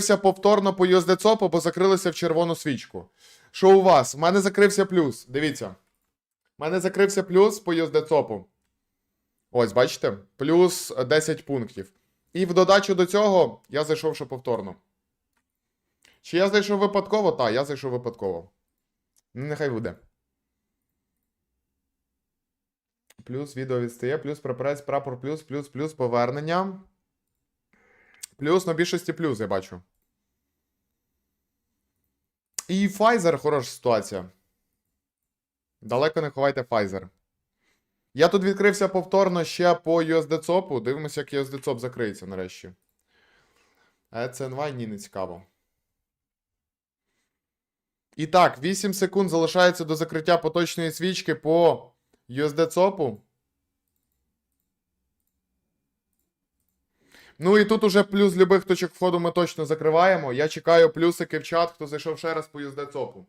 повторно по USD ЦОПу, бо закрилися в червону свічку. Що у вас? У мене закрився плюс. Дивіться. У мене закрився плюс по USD ЦОПу. Ось, бачите? Плюс 10 пунктів. І в додачу до цього я зайшов ще повторно. Чи я зайшов випадково? Так, я зайшов випадково. Ну, нехай буде. Плюс відео відстає, плюс прапорець, прапор, плюс, плюс, плюс повернення. Плюс на більшості плюс, я бачу. І Pfizer хороша ситуація. Далеко не ховайте Pfizer. Я тут відкрився повторно ще по USD ЦОПу. Дивимося, як USD ЦОП закриється нарешті. CNY ні, не цікаво. І так, 8 секунд залишається до закриття поточної свічки по USD Ну і тут уже плюс любих точок входу ми точно закриваємо. Я чекаю плюсики в чат, хто зайшов ще раз по USD ЦОПу.